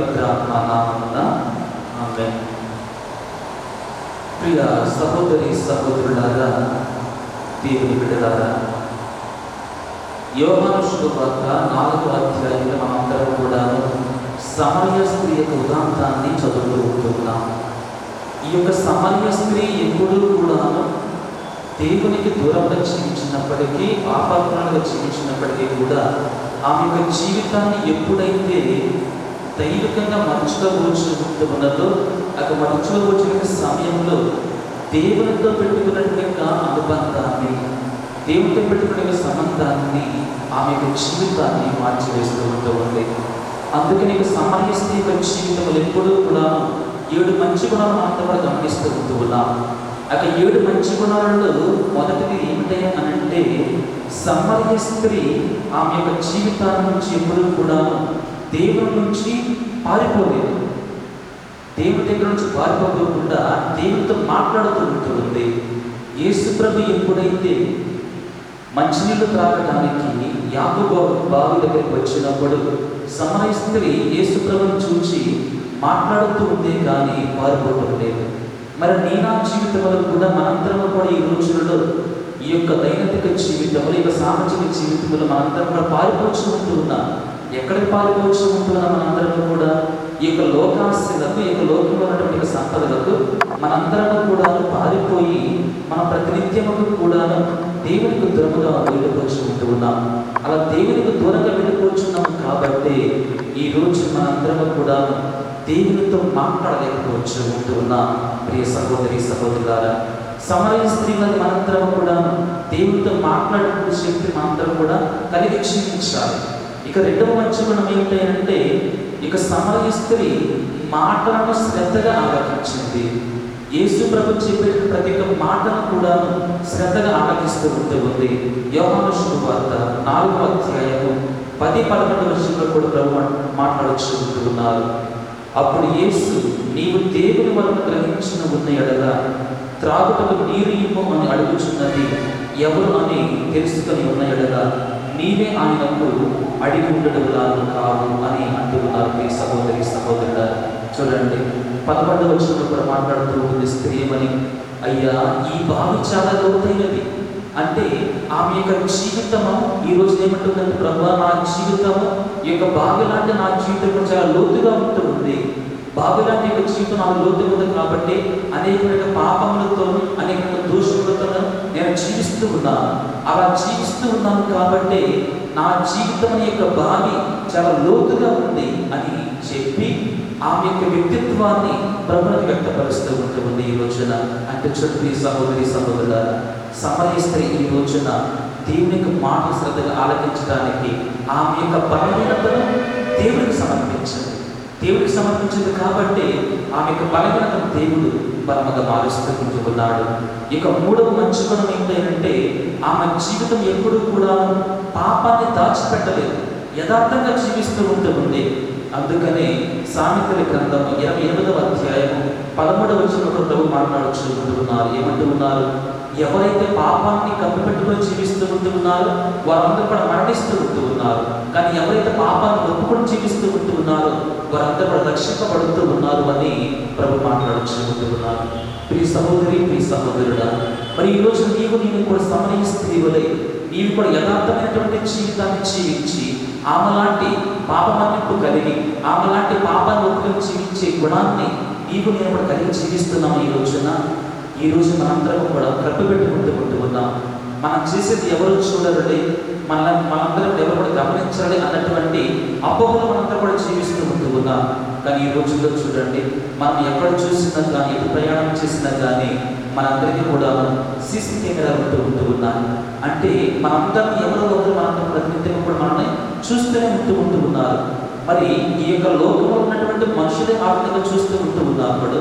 పవిత్రాత్మ నామమున ఆమె ప్రియ సహోదరి సహోదరులారా దేవుని బిడ్డలారా యోహాను వద్ద నాలుగు అధ్యాయులు మనందరం కూడా సమయ స్త్రీ యొక్క ఉదాంతాన్ని చదువుతూ ఉంటున్నాం. ఈ యొక్క సమరయ స్త్రీ ఎప్పుడూ కూడా దేవునికి దూరంగా జీవించినప్పటికీ ఆపాత్మలుగా జీవించినప్పటికీ కూడా ఆమె యొక్క జీవితాన్ని ఎప్పుడైతే దైవికంగా మరచుకోవచ్చు ఉన్నదో అక్కడ మరచుకోవచ్చిన సమయంలో దేవునితో పెట్టుకున్నటువంటి యొక్క అనుబంధాన్ని దేవునితో పెట్టుకునే యొక్క సంబంధాన్ని ఆమె యొక్క జీవితాన్ని మార్చివేస్తూ ఉంటూ ఉంది. అందుకే నీకు సమరయస్థి యొక్క జీవితంలో ఎప్పుడూ కూడా ఏడు మంచి గుణాలు మాత్రం కూడా గమనిస్తూ ఉంటూ ఉన్నాం. అక్కడ ఏడు మంచి గుణాలలో మొదటిది ఏమిటయ్యా అని అంటే సమర్య స్త్రీ ఆమె యొక్క జీవితాన్ని నుంచి ఎప్పుడూ కూడా దేవుని నుంచి పారిపోలేదు. దేవుని దగ్గర నుంచి పారిపోకుండా దేవునితో మాట్లాడుతూ ఉంటుంది యేసుప్రభు ఎప్పుడైతే మంచినీళ్ళు త్రాగడానికి యాకోబు బావి దగ్గరికి వచ్చినప్పుడు సమయ స్త్రీ యేసుప్రభుని చూసి మాట్లాడుతూ ఉందే కానీ పారిపోవడం లేదు. మరి నేనా జీవితంలో కూడా మనందరం కూడా ఈ రోజులలో ఈ యొక్క దైనందిక జీవితంలో ఈ యొక్క సామాజిక జీవితంలో మనందరం కూడా పారిపోతూ ఉంటూ ఉన్నాం. ఎక్కడికి పారిపోవచ్చు ఉంటున్నా మనందరం కూడా? ఈ యొక్క లోకాశలకు ఈ యొక్క లోకంలో ఉన్నటువంటి సంపదలకు మనందరం కూడా పారిపోయి మన ప్రతినిత్యముకు కూడా దేవునికి దూరంగా వెళ్ళిపోవచ్చు ఉంటూ ఉన్నాం. అలా దేవునికి దూరంగా వెళ్ళిపోతున్నాం కాబట్టి ఈ రోజు మనందరం కూడా దేవునితో మాట్లాడలేకపోవచ్చు ఉంటూ ఉన్నాం. ప్రియ సహోదరి సహోదరులారా సమరయ స్త్రీలను మనందరం కూడా దేవునితో మాట్లాడే శక్తి మనందరం కూడా కలిగి క్షీణించాలి. ఇక రెండవ మంచి గుణం ఏమిటంటే ఇక సమరయ స్త్రీ మాటలను శ్రద్ధగా ఆలోచించింది యేసు ప్రభు చెప్పిన ప్రతి ఒక్క మాటను కూడా శ్రద్ధగా ఆలోచిస్తూ ఉంటే ఉంది. యోహాను శుభవార్త నాలుగో అధ్యాయము పది పదకొండు విషయంలో కూడా ప్రభు మాట్లాడుచు ఉన్నారు అప్పుడు యేసు నీవు దేవుని వలన గ్రహించిన ఉన్న ఎడల త్రాగుటకు నీరు ఇవ్వమని అడుగుచున్నది ఎవరు అని తెలుసుకొని ఉన్న ఎడల నీవే ఆయనకు అడిగి ఉండడం లాగా కావు అని అంటున్నారు మీ సహోదరి సహోదరుడు. చూడండి పదకొండు వచ్చిన కూడా మాట్లాడుతూ ఉంది స్త్రీ అని అయ్యా ఈ బావి చాలా లోతైనది. అంటే ఆమె యొక్క జీవితము ఈ రోజు ఏమంటుందంటే ప్రభు నా జీవితము ఈ యొక్క బావి లాంటి నా జీవితం చాలా లోతుగా ఉంటుంది. బావి లాంటి యొక్క జీవితం నాకు లోతుగా ఉంది కాబట్టి అనేకమైన పాపములతో అనేకమైన దోషములతో నేను జీవిస్తూ ఉన్నాను అలా జీవిస్తూ ఉన్నాను కాబట్టి నా జీవితం యొక్క బావి చాలా లోతుగా ఉంది అని చెప్పి ఆమె యొక్క వ్యక్తిత్వాన్ని ప్రభుత్వం వ్యక్తపరుస్తూ ఉంటుంది ఈ రోజున. అంటే చుట్టూ సహోదరి సహోదరుల సమయ స్త్రీ ఈ రోజున దేవుని యొక్క మాట శ్రద్ధగా ఆలకించడానికి ఆమె యొక్క బలహీనతను దేవునికి సమర్పించండి దేవుడికి సమర్పించింది కాబట్టి ఆమె యొక్క బలహీనతను దేవుడు బలముగా మారుస్తూ ఉన్నాడు ఇక మూడవ మంచి గుణం ఏంటంటే ఆమె జీవితం ఎప్పుడూ కూడా పాపాన్ని దాచిపెట్టలేదు. యథార్థంగా జీవిస్తూ ఉంటుంది అందుకనే సామెతల గ్రంథం ఇరవై ఎనిమిదవ అధ్యాయము పదమూడవ వచ్చిన ప్రభు మాట్లాడుచు ఉన్నారు ఏమంటూ ఉన్నారు? ఎవరైతే పాపాన్ని కప్పిపెట్టుకొని జీవిస్తూ ఉంటున్నారో వారందరూ కూడా మరణిస్తూ ఉంటూ ఉన్నారు. కానీ ఎవరైతే పాపాన్ని ఒప్పుకొని జీవిస్తూ ఉంటూ ఉన్నారో వారందరూ కూడా రక్షింపబడుతూ ఉన్నారు అని ప్రభు మాట్లాడుచు ఉన్నారు. ప్రియ సహోదరి ప్రియ సహోదరుడా మరి ఈ రోజు నీవు నేను కూడా సమరయ స్త్రీవలే నీవు కూడా యథార్థమైనటువంటి జీవితాన్ని జీవించి ఆమెలాంటి పాపమన్నింపు కలిగి ఆమెలాంటి పాపాన్ని ఒప్పుకొని జీవించే గుణాన్ని నీకు నేను కూడా కలిగి జీవిస్తున్నాం ఈ రోజున. ఈ రోజు మనందరం కూడా కప్పు పెట్టుకుంటూ ఉంటూ ఉన్నాం. మనం చేసేది ఎవరు చూడరులే. మన మనందరం ఎవరు కూడా గమనించాలి అన్నటువంటి అపోహలు మనందరం కూడా జీవిస్తూ ఉంటూ ఉన్నాం. కానీ ఈ రోజుల్లో చూడండి మనం ఎక్కడ చూసినా కానీ ఎటు ప్రయాణం చేసినా కానీ మనందరికీ కూడా సీసీ కెమెరా ఉంటూ ఉంటూ ఉన్నాయి. అంటే మనందరం ఎవరో ఒకరు మనందరం ప్రతినిత్యం కూడా మనల్ని చూస్తూనే ఉంటూ ఉంటూ ఉన్నారు. మరి ఈ యొక్క లోకంలో ఉన్నటువంటి మనుషులే ఆత్మగా చూస్తూ ఉంటూ ఉన్నప్పుడు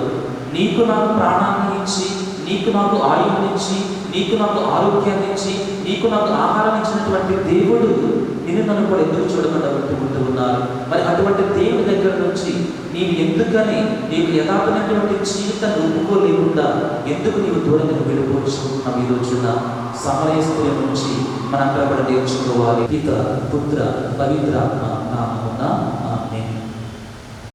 నీకు నాకు ప్రాణాన్ని ఇచ్చి నీకు నాకు ఆయువునిచ్చి నీకు నాకు ఆరోగ్యాన్ని ఇచ్చి నీకు నాకు ఆహారం ఇచ్చినటువంటి దేవుడు నిన్ను కూడా ఎందుకు చూడకుండా ఉంటూ ఉన్నారు. మరి అటువంటి దేవుని దగ్గర నుంచి నీవు ఎందుకని నీకు యథార్థమైనటువంటి జీవితాన్ని ఒప్పుకోలేకుండా ఎందుకు నీవు దూరంగా వెళ్ళిపోవచ్చు ఈ రోజున సమరయస్తుల నుంచి మనం కూడా నేర్చుకోవాలి. పిత పుత్ర పవిత్రాత్మ నామమున